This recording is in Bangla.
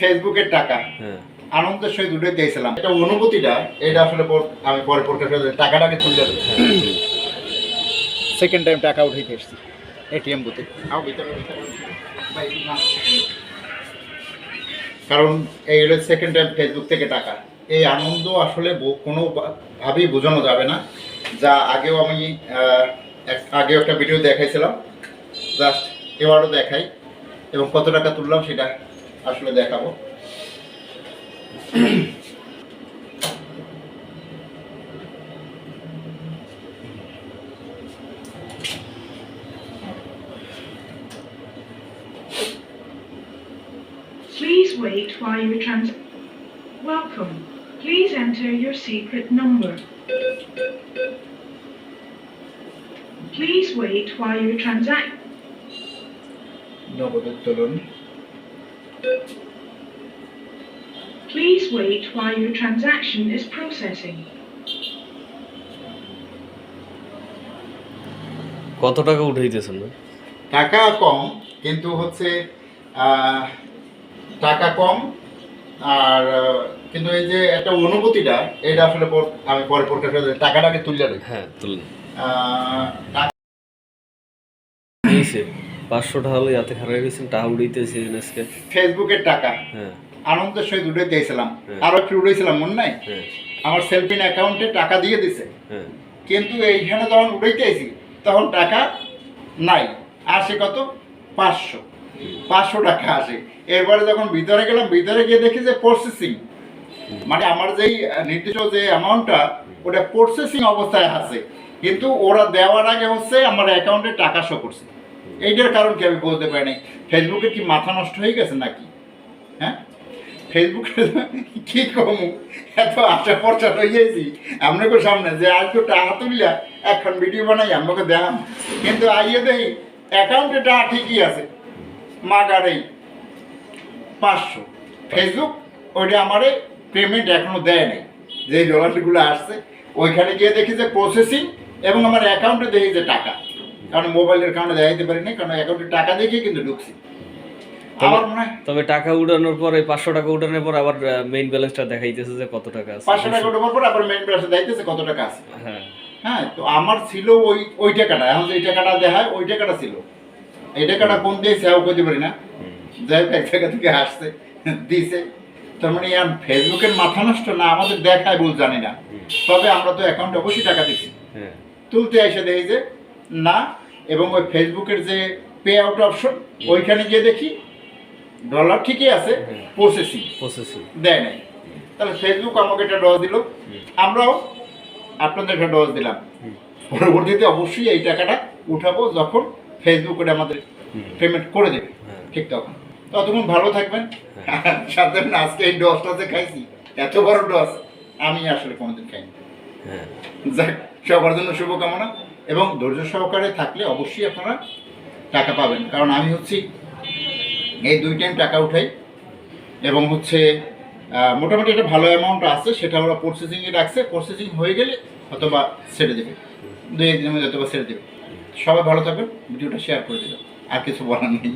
ফেসবুকের টাকা। হ্যাঁ। আনন্দের সহিত উঠে দিয়েছিলাম এটা অনুভূতিটা এটা আসলে পর- আমি পরে প্রকাশ করে টাকাটাকে তুলে দেবো সেকেন্ড টাইম টাকা উঠাইতে এসেছি এটিএম বুথে। কারণ এই হলো সেকেন্ড টাইম ফেসবুক থেকে টাকা। এই আনন্দ আসলে কোনো ভাবেই বোঝানো যাবে না। যা আগেও আমি আহ, এক- আগেও একটা ভিডিও দেখাইছিলাম। জাস্ট এবারও দেখাই। এবং কত টাকা তুললাম সেটা আসলে দেখাবো Please wait while you trans. Welcome. Please enter your secret number. Please wait while you transact. নগদ উত্তোলন Please wait while your transaction is processing. কত টাকা উঠাইতেছেন না টাকা কম কিন্তু হচ্ছে টাকা কম আর কিন্তু এই যে একটা অনুভূতিটা এটা আসলে পর- আমি পরে প্রকাশ করে। টাকাটাকে তুলে দেবে হ্যাঁ তুলেন এই পাঁচশো টাকা হলো ইয়াতে খারাপ গেছেন টাকা উড়াইতেছে আজকে ফেসবুকের টাকা। হ্যাঁ। আনন্দের সহিত উঠে দিয়েছিলাম হ্যাঁ। আরও একটু মনে নাই? হ্যাঁ। আমার সেলফিন অ্যাকাউন্টে টাকা দিয়ে দিছে। হ্যাঁ। কিন্তু এইখানে যখন তখন টাকা নাই। আসে কত? পাঁচশো। পাঁচশো টাকা আসে। এরপরে যখন ভিতরে গেলাম ভিতরে গিয়ে দেখি যে প্রসেসিং মানে আমার যেই নির্দিষ্ট যে অ্যামাউন্টটা ওটা প্রসেসিং অবস্থায় আছে। কিন্তু ওরা দেওয়ার আগে হচ্ছে আমার অ্যাকাউন্টে টাকা শো করছে। এইটার কারণ কি আমি বলতে পারি নাই? ফেসবুকে কি মাথা নষ্ট হয়ে গেছে নাকি? হ্যাঁ? ফেসবুকে কি কম? এত আশা পর্চা হয়ে গেছি আপনাকে সামনে যে আর তো টাকা তুললা এখন ভিডিও বানাই আপনাকে দেখাম কিন্তু আইয়ে দেই অ্যাকাউন্টে টাকা ঠিকই আছে, মাগারেই পাঁচশো। ফেসবুক ওইটা আমারে পেমেন্ট এখনও দেয় নাই। যে ডলারগুলো আসছে, ওইখানে গিয়ে দেখি যে প্রসেসিং এবং আমার অ্যাকাউন্টে দেখি যে টাকা। কারণ মোবাইলের কারণে দেখাইতে পারি না কারণ অ্যাকাউন্টে টাকা দেখে কিন্তু ঢুকছি। আমার মনে হয় তবে টাকা উঠানোর পরে পাঁচশো টাকা উঠানোর পর আবার মেইন ব্যালেন্সটা দেখাইতেছে যে কত টাকা আছে। পাঁচশো টাকা ওঠার পর আবার মেন ব্রাশে দেখতেছে কত টাকা আছে। হ্যাঁ। হ্যাঁ তো আমার ছিল ওই ওই টাকাটা। এখন যে টাকাটা দেখায় ওই টাকাটা ছিল। এই টাকাটা কোন দিয়েছে সেও করতে পারি না। যাই হোক এক জায়গা থেকে আসছে দিছে। তার মানে ইয়ার ফেসবুকের মাথা নষ্ট না আমাদের দেখায় ভুল জানি না। তবে আমরা তো অ্যাকাউন্টে অবশ্যই টাকা দিচ্ছি। হ্যাঁ। তুলতে এসে দেখি যে না এবং ওই ফেসবুকের যে পে আউট অপশন ওইখানে গিয়ে দেখি ডলার ঠিকই আছে। প্রসেসিং প্রসেসিং দেয় নাই। তাহলে ফেসবুক আমাকে একটা ডজ দিল। আমরাও আপনাদের একটা ডজ দিলাম। পরবর্তীতে অবশ্যই এই টাকাটা উঠাবো যখন ফেসবুক ওটা আমাদের পেমেন্ট করে দেবে। হ্যাঁ। ঠিক তখন। ততক্ষণ ভালো থাকবেন। সাথে আজকে এই ডসটা যে খাইছি এত বড় ডস আমি আসলে কোনোদিন খাইনি। হ্যাঁ। যাক সবার জন্য শুভকামনা। এবং ধৈর্য সহকারে থাকলে অবশ্যই আপনারা টাকা পাবেন। কারণ আমি হচ্ছি এই দুই টাইম টাকা উঠাই এবং হচ্ছে মোটামুটি একটা ভালো অ্যামাউন্ট আছে, সেটা ওরা প্রসেসিংয়ে রাখছে। প্রসেসিং হয়ে গেলে অথবা ছেড়ে দেবে। দুই একদিনের মধ্যে অথবা ছেড়ে দেবে। সবাই ভালো থাকবেন, ভিডিওটা শেয়ার করে দেবেন। আর কিছু বলার নেই।